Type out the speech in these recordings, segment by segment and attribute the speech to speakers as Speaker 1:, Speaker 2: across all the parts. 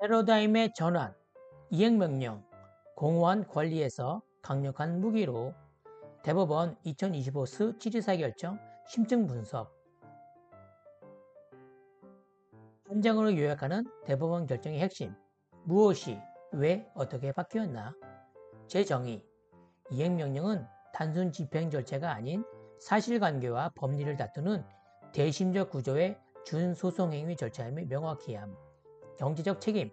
Speaker 1: 패러다임의 전환, 이행명령, 공허한 권리에서 강력한 무기로 대법원 2025스 취지사 결정 심층 분석. 한 장으로 요약하는 대법원 결정의 핵심 무엇이 왜 어떻게 바뀌었나? 재정의. 이행명령은 단순 집행 절차가 아닌 사실관계와 법리를 다투는 대심적 구조의 준소송행위 절차임을 명확히 함 경제적 책임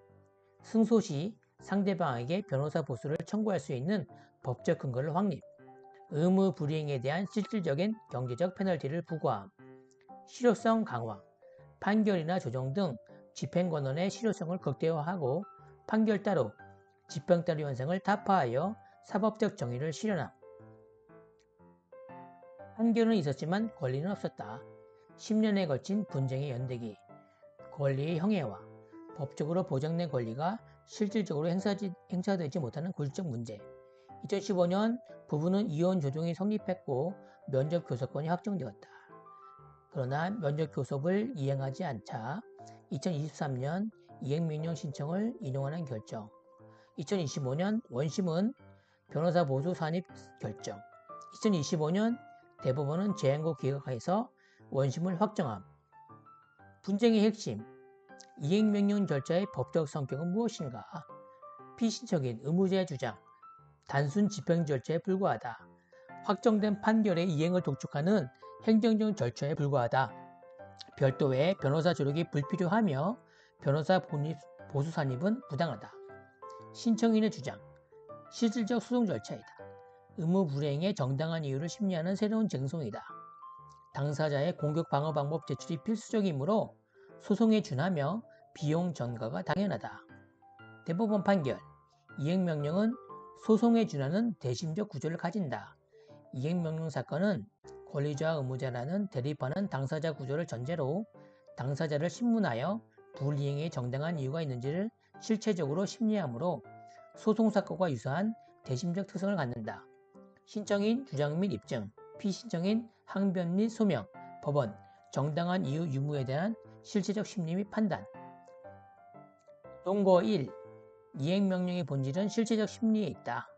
Speaker 1: 승소 시 상대방에게 변호사 보수를 청구할 수 있는 법적 근거를 확립, 의무 불이행에 대한 실질적인 경제적 페널티를 부과함, 실효성 강화, 판결이나 조정 등 집행권한의 실효성을 극대화하고 판결 따로, 집행 따로 현상을 타파하여 사법적 정의를 실현함. 판결은 있었지만 권리는 없었다. 10년에 걸친 분쟁의 연대기, 권리의 형해와 법적으로 보장된 권리가 실질적으로 행사지, 행사되지 못하는 구조적 문제. 2015년 부부는 이혼 조정이 성립했고 면접 교섭권이 확정되었다. 그러나 면접 교섭을 이행하지 않자 2023년 이행명령 신청을 인용하는 결정. 2025년 원심은 변호사 보수 산입 결정. 2025년 대법원은 재행고 기각해서 원심을 확정함. 분쟁의 핵심, 이행명령 절차의 법적 성격은 무엇인가? 피신청인 의무자의 주장, 단순 집행 절차에 불과하다. 확정된 판결의 이행을 독촉하는 행정적 절차에 불과하다. 별도의 변호사 조력이 불필요하며 변호사 본입, 보수 산입은 부당하다. 신청인의 주장, 실질적 소송 절차이다. 의무 불이행의 정당한 이유를 심리하는 새로운 쟁송이다. 당사자의 공격 방어 방법 제출이 필수적이므로 소송에 준하며 비용 전가가 당연하다. 대법원 판결 이행명령은 소송에 준하는 대심적 구조를 가진다. 이행명령 사건은 권리자와 의무자라는 대립하는 당사자 구조를 전제로 당사자를 신문하여 불이행에 정당한 이유가 있는지를 실체적으로 심리하므로 소송사건과 유사한 대심적 특성을 갖는다. 신청인 주장 및 입증, 피신청인 항변 및 소명, 법원, 정당한 이유 유무에 대한 실체적 심리 및 판단. 동거 1. 이행명령의 본질은 실체적 심리에 있다.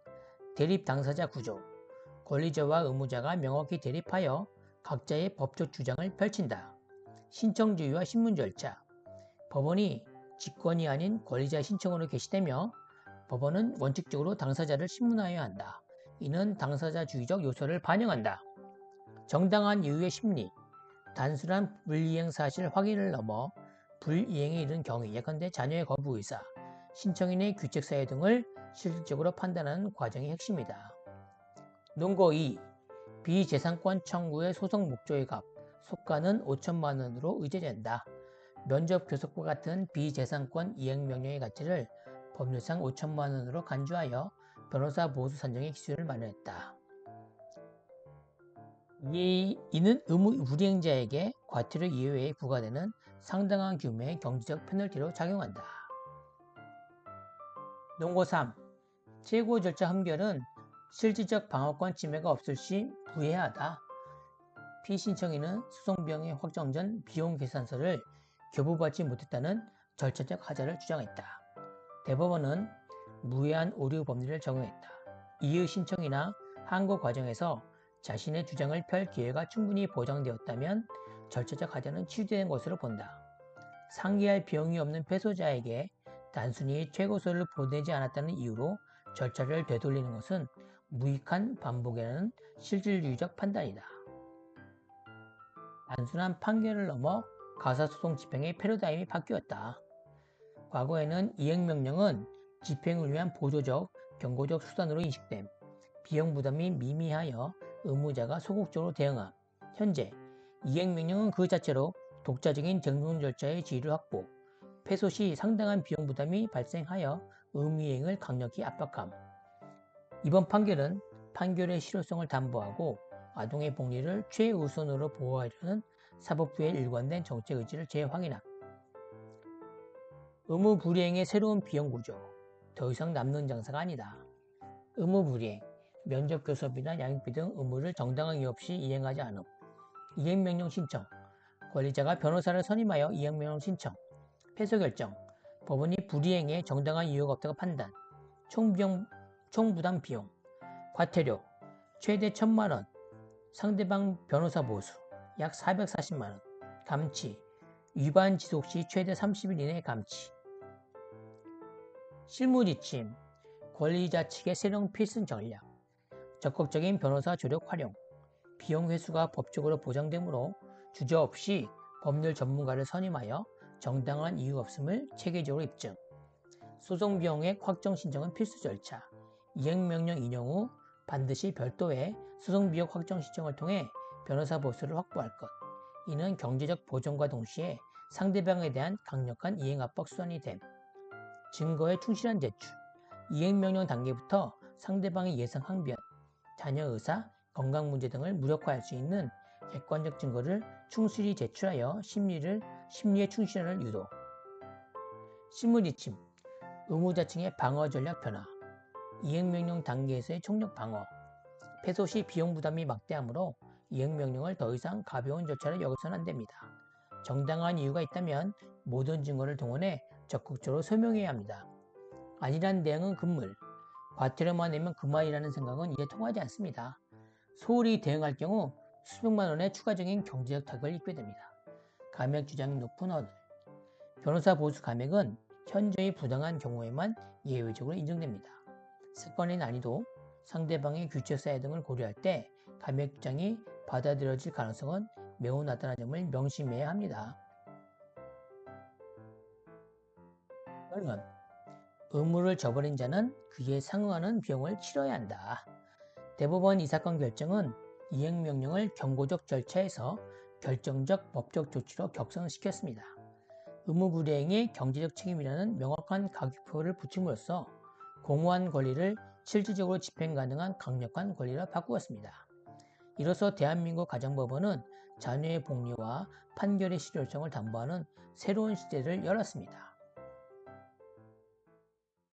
Speaker 1: 대립 당사자 구조. 권리자와 의무자가 명확히 대립하여 각자의 법적 주장을 펼친다. 신청주의와 신문 절차. 법원이 직권이 아닌 권리자 신청으로 개시되며 법원은 원칙적으로 당사자를 신문하여야 한다. 이는 당사자주의적 요소를 반영한다. 정당한 이유의 심리. 단순한 불이행 사실 확인을 넘어 불이행에 이른 경우 예컨대 자녀의 거부 의사, 신청인의 규책 사유 등을 실질적으로 판단하는 과정이 핵심이다. 논거 2. 비재산권 청구의 소송 목적의 값, 속가는 5천만 원으로 의제된다. 면접 교섭과 같은 비재산권 이행명령의 가치를 법률상 5천만 원으로 간주하여 변호사 보수 산정의 기준을 마련했다. 이, 이는 의무 불이행자에게 과태료 이외에 부과되는 상당한 규모의 경제적 페널티로 작용한다. 농고 3. 최고 절차 한결은 실질적 방어권 침해가 없을 시 부해하다. 피신청인은 소송비용의 확정 전 비용 계산서를 교부받지 못했다는 절차적 하자를 주장했다. 대법원은 무해한 오류 법리를 적용했다. 이의 신청이나 항고 과정에서 자신의 주장을 펼 기회가 충분히 보장되었다면 절차적 하자는 취소된 것으로 본다. 상기할 비용이 없는 패소자에게 단순히 최고소를 보내지 않았다는 이유로 절차를 되돌리는 것은 무익한 반복이라는 실질주의적 판단이다. 단순한 판결을 넘어 가사소송 집행의 패러다임이 바뀌었다. 과거에는 이행명령은 집행을 위한 보조적, 경고적 수단으로 인식됨, 비용 부담이 미미하여 의무자가 소극적으로 대응함. 현재 이행명령은 그 자체로 독자적인 쟁송 절차의 지위를 확보, 패소 시 상당한 비용 부담이 발생하여 의무이행을 강력히 압박함. 이번 판결은 판결의 실효성을 담보하고 아동의 복리를 최우선으로 보호하려는 사법부의 일관된 정책 의지를 재확인함. 의무 불이행의 새로운 비용 구조. 더 이상 남는 장사가 아니다. 의무 불이행. 면접 교섭이나 양육비 등 의무를 정당한 이유 없이 이행하지 않음. 이행명령 신청. 권리자가 변호사를 선임하여 이행명령 신청. 패소 결정. 법원이 불이행에 정당한 이유가 없다고 판단, 총비용, 총부담 비용, 과태료, 최대 1000만원, 상대방 변호사 보수, 약 440만원, 감치, 위반 지속 시 최대 30일 이내 감치. 실무지침, 권리자 측의 세령 필승 전략, 적극적인 변호사 조력 활용, 비용 회수가 법적으로 보장되므로 주저 없이 법률 전문가를 선임하여 정당한 이유 없음을 체계적으로 입증. 소송 비용액 확정 신청은 필수 절차. 이행명령 인용 후 반드시 별도의 소송 비용 확정 신청을 통해 변호사 보수를 확보할 것. 이는 경제적 보존과 동시에 상대방에 대한 강력한 이행 압박 수단이 됨. 증거에 충실한 제출. 이행명령 단계부터 상대방의 예상 항변, 자녀 의사, 건강 문제 등을 무력화할 수 있는 객관적 증거를 충실히 제출하여 심리를 심리의 충실함을 유도. 신문지침, 의무자층의 방어 전략 변화, 이행명령 단계에서의 총력 방어, 패소 시 비용 부담이 막대하므로 이행명령을 더 이상 가벼운 절차로 여기서는 안 됩니다. 정당한 이유가 있다면 모든 증거를 동원해 적극적으로 소명해야 합니다. 아니란 대응은 금물, 과태료만 내면 그만이라는 생각은 이제 통하지 않습니다. 소홀히 대응할 경우 수백만 원의 추가적인 경제적 타격을 입게 됩니다. 감액 주장이 높은 어들. 변호사 보수 감액은 현저히 부당한 경우에만 예외적으로 인정됩니다. 사건의 난이도, 상대방의 규칙 사유 등을 고려할 때 감액 주장이 받아들여질 가능성은 매우 낮다는 점을 명심해야 합니다. 결론 의무를 저버린 자는 그에 상응하는 비용을 치러야 한다. 대법원 이 사건 결정은 이행명령을 경고적 절차에서 결정적 법적 조치로 격상시켰습니다. 의무 불이행의 경제적 책임이라는 명확한 가격표를 붙임으로써 공허한 권리를 실질적으로 집행 가능한 강력한 권리로 바꾸었습니다. 이로써 대한민국 가정법원은 자녀의 복리와 판결의 실효성을 담보하는 새로운 시대를 열었습니다.